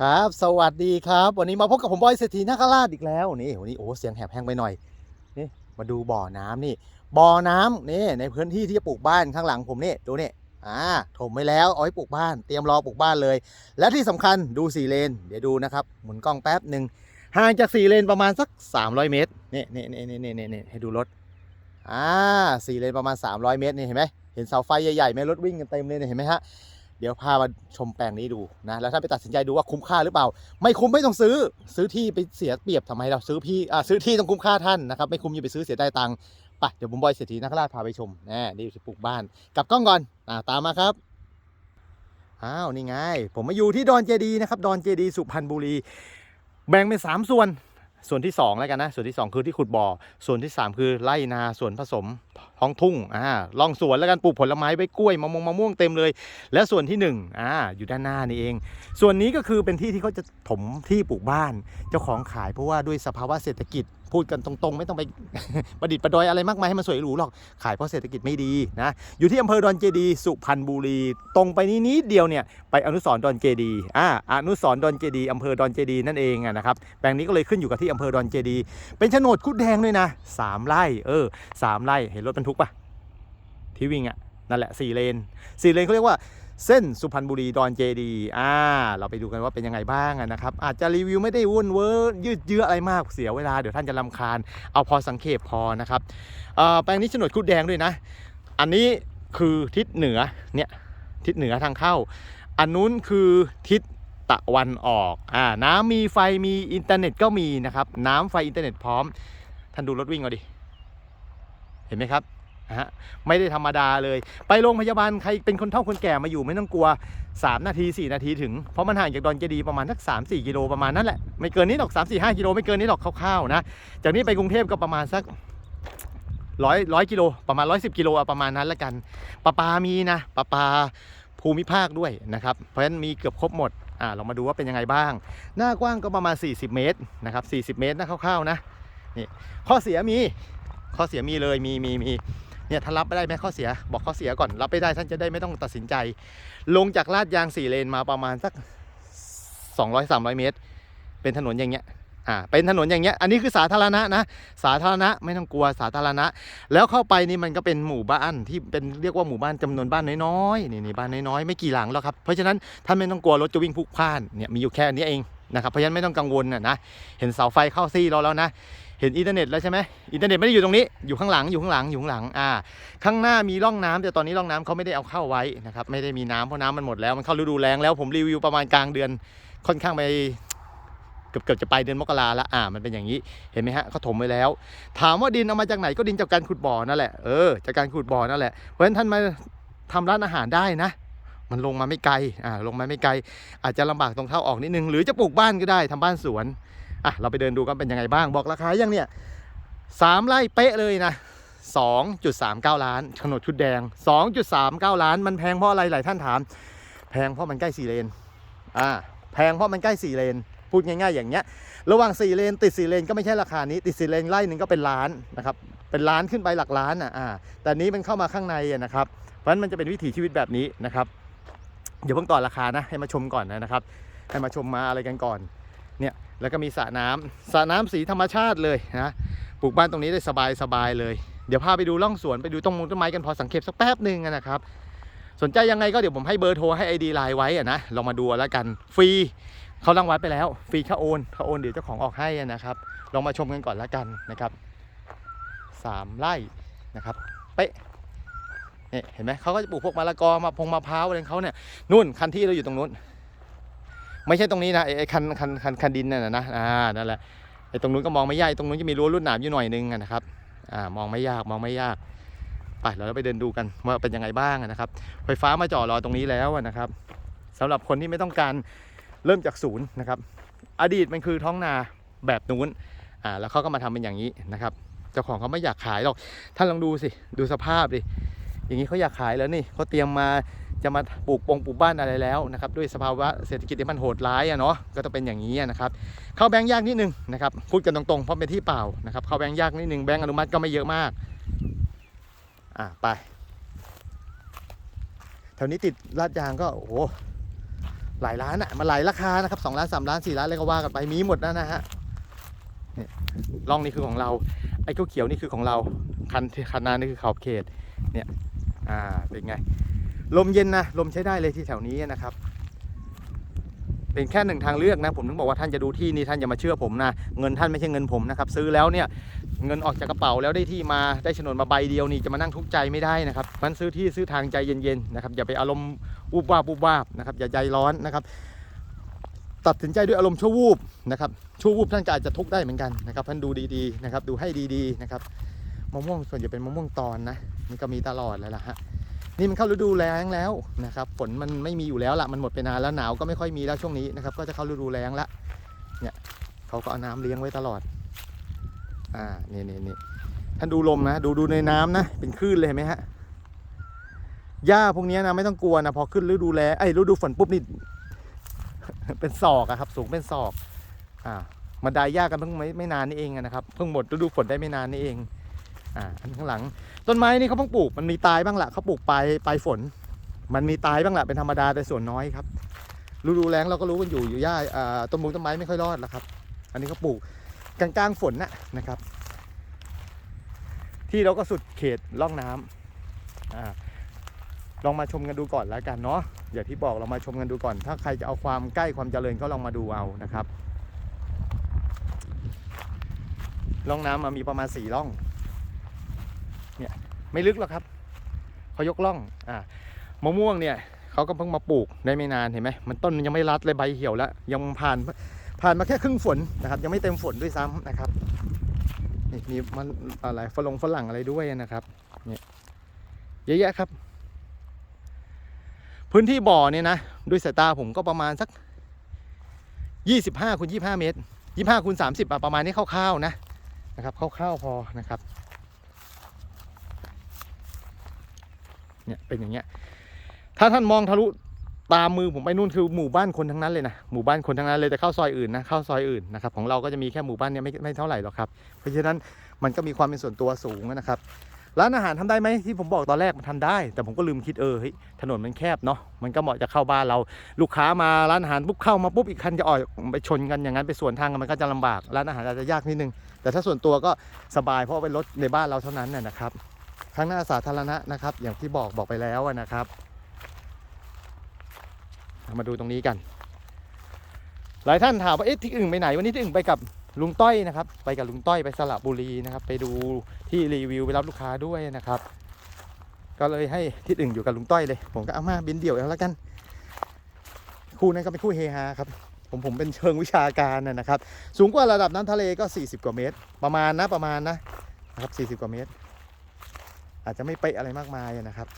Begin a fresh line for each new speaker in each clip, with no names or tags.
ครับ สวัสดีครับ วันนี้มาพบกับผมบอยเศรษฐีนาคราชอีกแล้วนี่วันนี้โอ้เสียงแหบแห้งไปหน่อยนี่มาดูบ่อน้ำนี่ บ่อน้ำนี่ในพื้นที่ที่จะปลูกบ้านข้างหลังผมนี่ดูนี่อ่าถมไว้แล้วเอาไว้ปลูกบ้าน เตรียมรอปลูกบ้านเลย และที่สำคัญดูสี่เลน เดี๋ยวดูนะครับหมุนกล้องแป๊บหนึ่งห่างจากสี่เลนประมาณสัก 300 เมตรนี่นี่นี่นี่นี่นี่ให้ดูรถอ่าสี่เลนประมาณ 300 เมตรนี่เห็นไหมเห็นเสาไฟใหญ่ๆไหมรถวิ่งกันเต็มเลยเห็นไหมฮะ เดี๋ยวพามาชมแปลงนี้ดูนะแล้วถ้านไปตัดสินใจดูว่าคุ้มค่าหรือเปล่า ไม่คุ้มไม่ต้องซื้อ ซื้อที่ไปเสียเปรียบทำไมเราซื้อพี่อ่าซื้อที่ต้องคุ้มค่าท่านนะครับไม่คุ้มอย่าไปซื้อเสียได้ตังค์ไปเดี๋ยวผมบอยเศรษฐีนักราชพาไปชมแน่นี่จะปลูกบ้านกลับกล้องก่อนอ่าตามมาครับอ้าวนี่ไง ผมมาอยู่ที่ดอนเจดีนะครับดอนเจดีสุพรรณบุรี แบ่งเป็นสามส่วนส่วนที่สองแล้วกันนะ ส่วนที่สองคือที่ขุดบ่อ ส่วนที่สามคือไร่นาสวนผสม ท้องทุ่งอ่าลองสวนแล้วกันปลูกผลไม้ไว้กล้วยมะม่วงมะม่วงเต็มเลย และส่วนที่หนึ่งอ่าอยู่ด้านหน้านี่เอง ส่วนนี้ก็คือเป็นที่ที่เขาจะถมที่ปลูกบ้าน เจ้าของขายเพราะว่าด้วยสภาวะเศรษฐกิจพูดกันตรงๆ ไม่ต้องไปประดิษฐ์ประดอยอะไรมากมายให้มันสวยหรูหรอก ขายเพราะเศรษฐกิจไม่ดีนะ อยู่ที่อำเภอดอนเจดี สุพรรณบุรี ตรงไปนี้นิดเดียวเนี่ย ไปอนุสรดอนเจดี อ่า อนุสรดอนเจดีอำเภอดอนเจดีนั่นเองนะครับ แปลงนี้ก็เลยขึ้นอยู่กับที่อำเภอดอนเจดี เป็นโฉนดคุดแดงด้วยนะสามไร่ เออสามไร่ เห็นรถบรรทุกทุกปะที่วิ่งอะนั่นแหละสี่เลนสี่เลนเขาเรียกว่าเส้นสุพรรณบุรีดอนเจดี อ่า เราไปดูกันว่าเป็นยังไงบ้างนะครับ อาจจะรีวิวไม่ได้วุ่นเวอร์ยืดเยื้ออะไรมากเสียเวลา เดี๋ยวท่านจะลำคาญ เอาพอสังเขปพอนะครับเออแปลงนี้โฉนดคุดแดงด้วยนะ อันนี้คือทิศเหนือ เนี่ย ทิศเหนือทางเข้า อันนู้นคือทิศตะวันออก อ่า น้ำมีไฟมีอินเทอร์เน็ตก็มีนะครับ น้ำไฟอินเทอร์เน็ตพร้อม ท่านดูรถวิ่งเอาดิ เห็นไหมครับ ฮะไม่ได้ธรรมดาเลย ไปโรงพยาบาลใครเป็นคนเฒ่าคนแก่มาอยู่ไม่ต้องกลัว 3 นาที 4 นาทีถึง เพราะมันห่างจากดอนเจดีย์ประมาณสัก3 4 กิโลประมาณนั้นแหละ ไม่เกินนี้หรอก 3 4 5 กิโลไม่เกินนี้หรอกคร่าวๆนะจากนี้ไปกรุงเทพก็ประมาณสักร้อยร้อยกิโลประมาณร้อยสิบกิโลประมาณนั้นละกันประปามีนะประปาภูมิภาคด้วยนะครับ เพราะฉะนั้นมีเกือบครบหมดอ่าเรามาดูว่าเป็นยังไงบ้าง หน้ากว้างก็ประมาณ 40 เมตรนะครับ40 เมตรนะคร่าวๆนะนี่ข้อเสียมีข้อเสียมีเลยมีมีมี เนี่ยถ้ารับไม่ได้ไหมข้อเสียบอกข้อเสียก่อนรับไม่ได้ท่านจะได้ไม่ต้องตัดสินใจ ลงจากลาดยางสี่เลนมาประมาณสัก200-300 เมตร เป็นถนนอย่างเงี้ยอ่าเป็นถนนอย่างเงี้ยอันนี้คือสาธารณะนะสาธารณะไม่ต้องกลัวสาธารณะ แล้วเข้าไปนี่มันก็เป็นหมู่บ้านที่เป็นเรียกว่าหมู่บ้านจำนวนบ้านน้อยๆนี่นี่บ้านน้อยๆไม่กี่หลังแล้วครับเพราะฉะนั้นท่านไม่ต้องกลัวรถจะวิ่งพุกพ่านเนี่ยมีอยู่แค่นี้เองนะครับเพราะฉะนั้นไม่ต้องกังวลนะนะเห็นเสาไฟเข้าซี่เราแล้วนะ เห็นอินเทอร์เน็ตแล้วใช่ไหมอินเทอร์เน็ตไม่ได้อยู่ตรงนี้อยู่ข้างหลังอยู่ข้างหลังอยู่ข้างหลังอ่าข้างหน้ามีร่องน้ำแต่ตอนนี้ร่องน้ำเขาไม่ได้เอาเข้าไว้นะครับไม่ได้มีน้ำเพราะน้ำมันหมดแล้วมันเข้าฤดูแล้งแล้วผมรีวิวประมาณกลางเดือนค่อนข้างไปเกือบเกือบจะไปเดือนมกราละอ่ามันเป็นอย่างนี้เห็นไหมฮะเขาถมไว้แล้ว ถามว่าดินเอามาจากไหนก็ดินจากการขุดบ่อนั่นแหละเออจากการขุดบ่อนั่นแหละเพราะฉะนั้นท่านมาทำร้านอาหารได้นะมันลงมาไม่ไกล อ่า ลงมาไม่ไกล อาจจะลำบากตรงเข้าออกนิดนึง หรือจะปลูกบ้านก็ได้ทำบ้านสวน อะเราไปเดินดูกันเป็นยังไงบ้างบอกราคายังเนี่ยสามไร่เป๊ะเลยนะ2.39 ล้านโฉนดชุดแดง 2.39 ล้าน มันแพงเพราะอะไรหลายท่านถาม แพงเพราะมันใกล้สี่เลน อ่า แพงเพราะมันใกล้สี่เลน พูดง่ายๆอย่างเงี้ย ระหว่างสี่เลน ติดสี่เลนก็ไม่ใช่ราคานี้ ติดสี่เลนไร่หนึ่งก็เป็นล้านนะครับ เป็นล้านขึ้นไปหลักล้านอะ อ่า แต่นี้มันเข้ามาข้างในนะครับ เพราะฉะนั้นมันจะเป็นวิถีชีวิตแบบนี้นะครับ เดี๋ยวเพิ่งต่อราคานะ ให้มาชมก่อนนะครับ ให้มาชมมาอะไรกันก่อน เนี่ย แล้วก็มีสระน้ำสระน้ำสีธรรมชาติเลยนะปลูกบ้านตรงนี้ได้สบายสบายเลย เดี๋ยวพาไปดูร่องสวนไปดูต้นมงต้นไม้กันพอสังเกตสักแป๊บหนึ่งนะครับ สนใจยังไงก็เดี๋ยวผมให้เบอร์โทรให้ไอดีไลน์ไว้อะนะลองมาดูแล้วกันฟรีเขารังวัดไปแล้ว ฟรีค่าโอนค่าโอนเดี๋ยวเจ้าของออกให้นะครับลองมาชมกันก่อนแล้วกันนะครับสามไร่นะครับเป๊ะเนี่ยเห็นไหมเขาก็จะปลูกพวกมะละกอมาพงมะพร้าวอะไรของเขาเนี่ยนู่นคันที่เราอยู่ตรงนู้น ไม่ใช่ตรงนี้นะไอ้คันคันคันคันดินนั่นนะนะอ่านั่นแหละไอ้ตรงนู้นก็มองไม่ยากตรงนู้นจะมีรั้วรุ่นหนามอยู่หน่อยนึงนะครับอ่ามองไม่ยากมองไม่ยากไปเราไปเดินดูกันว่าเป็นยังไงบ้างนะครับไฟฟ้ามาจ่อรอตรงนี้แล้วนะครับสำหรับคนที่ไม่ต้องการเริ่มจากศูนย์นะครับ อดีตมันคือท้องนาแบบนู้นอ่าแล้วเขาก็มาทำเป็นอย่างนี้นะครับ เจ้าของเขาไม่อยากขายหรอกท่านลองดูสิดูสภาพดิอย่างนี้เขาอยากขายแล้วนี่เขาเตรียมมา จะมาปลูกปงปลูกบ้านอะไรแล้วนะครับด้วยสภาวะเศรษฐกิจที่มันโหดร้ายอะเนาะก็ต้องเป็นอย่างนี้นะครับเข้าแบงค์ยากนิดนึงนะครับพูดกันตรงๆเพราะเป็นที่เปล่านะครับเข้าแบงค์ยากนิดนึงแบงค์อนุมัติก็ไม่เยอะมากอะไปแถวนี้ติดลาดยางก็โอ้โหหลายร้านอะ่ะมันหลายราคานะครับสองล้านสามล้านสี่ล้านอะไรก็ว่ากันไปมีหมดนะนะฮะเนี่ยร่องนี่คือของเราไอ้เขียวๆนี่คือของเราคันคันนานี่คือขอบเขตเนี่ยอ่าเป็นไง ลมเย็นนะลมใช้ได้เลยที่แถวนี้นะครับ เป็นแค่หนึ่งทางเลือกนะผมถึงบอกว่าท่านจะดูที่นี่ท่านอย่ามาเชื่อผมนะเงินท่านไม่ใช่เงินผมนะครับซื้อแล้วเนี่ยเงินออกจากกระเป๋าแล้วได้ที่มาได้โฉนดมาใบเดียวนี่จะมานั่งทุกข์ใจไม่ได้นะครับมันซื้อที่ซื้อทางใจเย็นๆนะครับอย่าไปอารมณ์วูบวาบวูบวาบนะครับอย่าใจร้อนนะครับตัดสินใจด้วยอารมณ์ชั่ววูบนะครับชั่ววูบท่านก็อาจจะทุกข์ได้เหมือนกันนะครับท่านดูดีๆนะครับดูให้ดีๆนะครับมะม่วงส่วนใหญ่เป็นมะม่วงตอนนะนี่ก็มีตลอดเลยล่ะฮะ นี่มันเข้าฤดูแล้งแล้วนะครับฝนมันไม่มีอยู่แล้วละมันหมดไปนานแล้วหนาวก็ไม่ค่อยมีแล้วช่วงนี้นะครับ ก็จะเข้าฤดูแล้งละเนี่ยเขาก็เอาน้ำเลี้ยงไว้ตลอด อ่านี่นี่นี่ท่านดูลมนะดูดูในน้ำนะ เป็นคลื่นเลยเห็นไหมฮะหญ้าพวกนี้นะไม่ต้องกลัวนะพอขึ้นฤดูแล้งไอ้ฤดูฝนปุ๊บนี่เป็นศอกอะครับ สูงเป็นศอก อ่ามาได้หญ้ากันเพิ่งไม่ไม่นานนี่เองนะครับเพิ่งหมดฤดูฝนได้ไม่นานนี่เอง อ่าอันข้างหลัง ต้นไม้นี่เขาเพิ่งปลูกมันมีตายบ้างละเขาปลูกปลายปลายฝน มันมีตายบ้างละเป็นธรรมดาแต่ส่วนน้อยครับฤดูแล้งเราก็รู้กันอยู่อยู่หญ้าอ่าต้นมงต้นไม้ไม่ค่อยรอดแล้วครับ อันนี้เขาปลูกกลางกลางๆฝนนะนะครับ ที่เราก็สุดเขตร่องน้ำอ่าลองมาชมกันดูก่อนแล้วกันเนาะอย่างที่บอกเรามาชมกันดูก่อน ถ้าใครจะเอาความใกล้ความเจริญก็ลองมาดูเอานะครับร่องน้ำมามีประมาณสี่ร่อง ไม่ลึกหรอกครับเขายกล่องอ่ามะม่วงเนี่ยเขาก็เพิ่งมาปลูกได้ไม่นานเห็นไหมมันต้นมันยังไม่รัดเลยใบเหี่ยวแล้ว ยังผ่านผ่านมาแค่ครึ่งฝนนะครับ ยังไม่เต็มฝนด้วยซ้ำนะครับนี่มีมันอะไรฝรั่งฝรั่งอะไรด้วยนะครับเนี่ยเยอะแยะครับ พื้นที่บ่อเนี่ยนะด้วยสายตาผมก็ประมาณสักยี่สิบห้าคูณยี่ห้าเมตรยี่ห้าคูณสามสิบอะประมาณนี้คร่าวๆนะนะครับคร่าวๆพอนะครับ เนี่ยเป็นอย่างเงี้ย ถ้าท่านมองทะลุตามมือผมไปนู่นคือหมู่บ้านคนทั้งนั้นเลยนะหมู่บ้านคนทั้งนั้นเลยแต่เข้าซอยอื่นนะเข้าซอยอื่นนะครับของเราก็จะมีแค่หมู่บ้านเนี้ยไม่ไม่เท่าไหร่หรอกครับเพราะฉะนั้นมันก็มีความเป็นส่วนตัวสูงนะครับร้านอาหารทำได้ไหมที่ผมบอกตอนแรกมันทำได้ แต่ผมก็ลืมคิดเออเฮ้ยถนนมันแคบเนาะมันก็เหมาะจะเข้าบ้านเราลูกค้ามาร้านอาหารปุ๊บเข้ามาปุ๊บอีกคันจะออกไปชนกันอย่างนั้นไปสวนทางกันมันก็จะลำบากร้านอาหารอาจจะยากนิดนึงแต่ถ้าส่วนตัวก็สบายเพราะเป็นรถในบ้านเราเท่านั้นน่ะนะครับ ข้างหน้าสาธารณะนะครับ อย่างที่บอกบอกไปแล้วนะครับ มาดูตรงนี้กัน หลายท่านถามว่าเอ๊ะที่อึ่งไปไหน วันนี้ที่อึ่งไปกับลุงต้อยนะครับ ไปกับลุงต้อยไปสระบุรีนะครับ ไปดูที่รีวิวไปรับลูกค้าด้วยนะครับ ก็เลยให้ที่อึ่งอยู่กับลุงต้อยเลย ผมก็เอามาบินเดี่ยวเอาแล้วกัน คู่นั้นก็เป็นคู่เฮฮาครับผมผมเป็นเชิงวิชาการนะนะครับ สูงกว่าระดับน้ำทะเลก็ 40 กว่าเมตร ประมาณนะประมาณนะนะครับ 40 กว่าเมตร อาจจะไม่เป๊ะอะไรมากมายนะครับ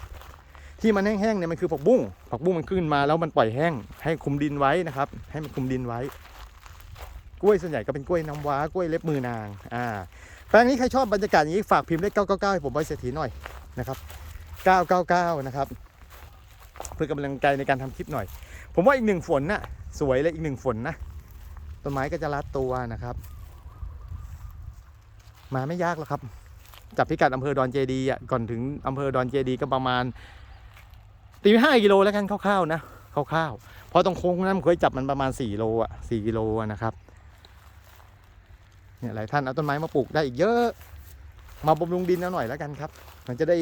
ที่มันแห้งๆเนี่ยมันคือผักบุ้งผักบุ้งมันขึ้นมาแล้วมันปล่อยแห้ง ให้คุมดินไว้นะครับ ให้มันคุมดินไว้ กล้วยส่วนใหญ่ก็เป็นกล้วยน้ำว้ากล้วยเล็บมือนางอ่าแปลงนี้ใครชอบบรรยากาศอย่างนี้ฝากพิมพ์เลข999ให้ผมไว้เศรษฐีหน่อยนะครับ999นะครับเพื่อกำลังใจในการทำคลิปหน่อย ผมว่าอีกหนึ่งฝนน่ะสวยเลยอีกหนึ่งฝนนะต้นไม้ก็จะรัดตัวนะครับ มาไม่ยากหรอกครับ จับพิกัดอำเภอดอนเจดีอะก่อนถึงอำเภอดอนเจดีก็ประมาณตีห้ากิโลแล้วกันคร่าวๆนะคร่าวๆเพราะตรงโค้งนั้นผมเคยจับมันประมาณสี่โลอะสี่กิโลนะครับเนี่ยหลายท่านเอาต้นไม้มาปลูกได้อีกเยอะ มาบำรุงดินเอาหน่อยแล้วกันครับ มันจะได้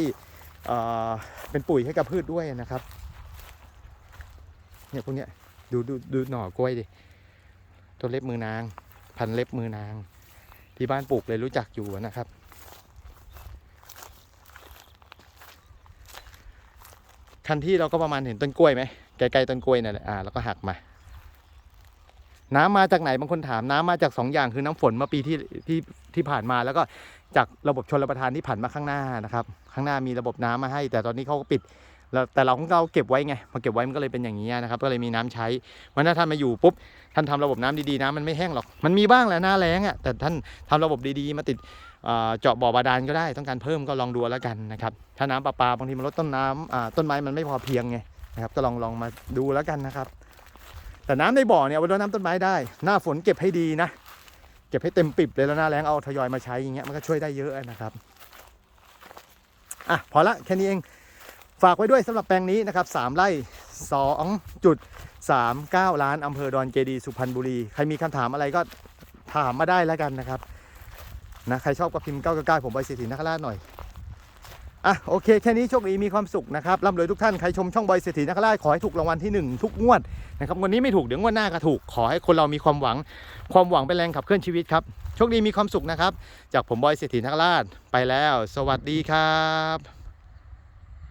เอ่อเป็นปุ๋ยให้กับพืชด้วยนะครับเนี่ยพวกเนี้ยดูดูดูหน่อกล้วยดิต้นเล็บมือนาง พันเล็บมือนาง ที่บ้านปลูกเลยรู้จักอยู่นะครับ คันที่เราก็ประมาณเห็นต้นกล้วยไหมไกลๆต้นกล้วยนั่นแหละอ่าแล้วก็หักมา น้ำมาจากไหนบางคนถามน้ำมาจากสองอย่างคือน้ำฝนเมื่อปีที่ที่ที่ผ่านมาแล้วก็จากระบบชนระประทานที่ผ่านมาข้างหน้านะครับ ข้างหน้ามีระบบน้ำมาให้ แต่ตอนนี้เขาก็ปิดแล้วแต่เราของเราเก็บไว้ไงพอเก็บไว้มันก็เลยเป็นอย่างนี้นะครับ ก็เลยมีน้ำใช้วันถ้าท่านมาอยู่ปุ๊บท่านทำระบบน้ำดีๆน้ำมันไม่แห้งหรอกมันมีบ้างแหละหน้าแล้งอะแต่ท่านทำระบบดีๆมาติด เจาะบ่อบาดาลก็ได้ต้องการเพิ่มก็ลองดูแล้วกันนะครับถ้าน้ำประปาบางทีมันลดต้นน้ำต้นไม้มันไม่พอเพียงไงนะครับก็ลองลองมาดูแล้วกันนะครับ แต่น้ำในบ่อเนี่ยเอาไว้รดน้ำต้นไม้ได้ หน้าฝนเก็บให้ดีนะเก็บให้เต็มปิบเลยแล้วหน้าแล้งเอาทยอยมาใช้อย่างเงี้ยมันก็ช่วยได้เยอะนะครับอะพอละแค่นี้เองฝากไว้ด้วยสำหรับแปลงนี้นะครับสามไร่สองจุด39 ล้านอำเภอดอนเจดีย์สุพรรณบุรี ใครมีคำถามอะไรก็ถามมาได้แล้วกันนะครับ นะใครชอบก็พิมพ์เก้าเก้าผมใบอยเศรษฐีนคราชหน่อยอะโอเคแค่นี้โชคดีมีความสุขนะครับร่ำรวยทุกท่านใครชมช่องบอยเศรษฐีนคราชขอให้ถูกรางวัลที่ 1 ทุกงวดนะครับวันนี้ไม่ถูกเดี๋ยวงวดหน้าก็ถูก ขอให้คนเรามีความหวัง ความหวังเป็นแรงขับเคลื่อนชีวิตครับโชคดีมีความสุขนะครับ จากผมบอยเศรษฐีนคราชไปแล้ว สวัสดีครับ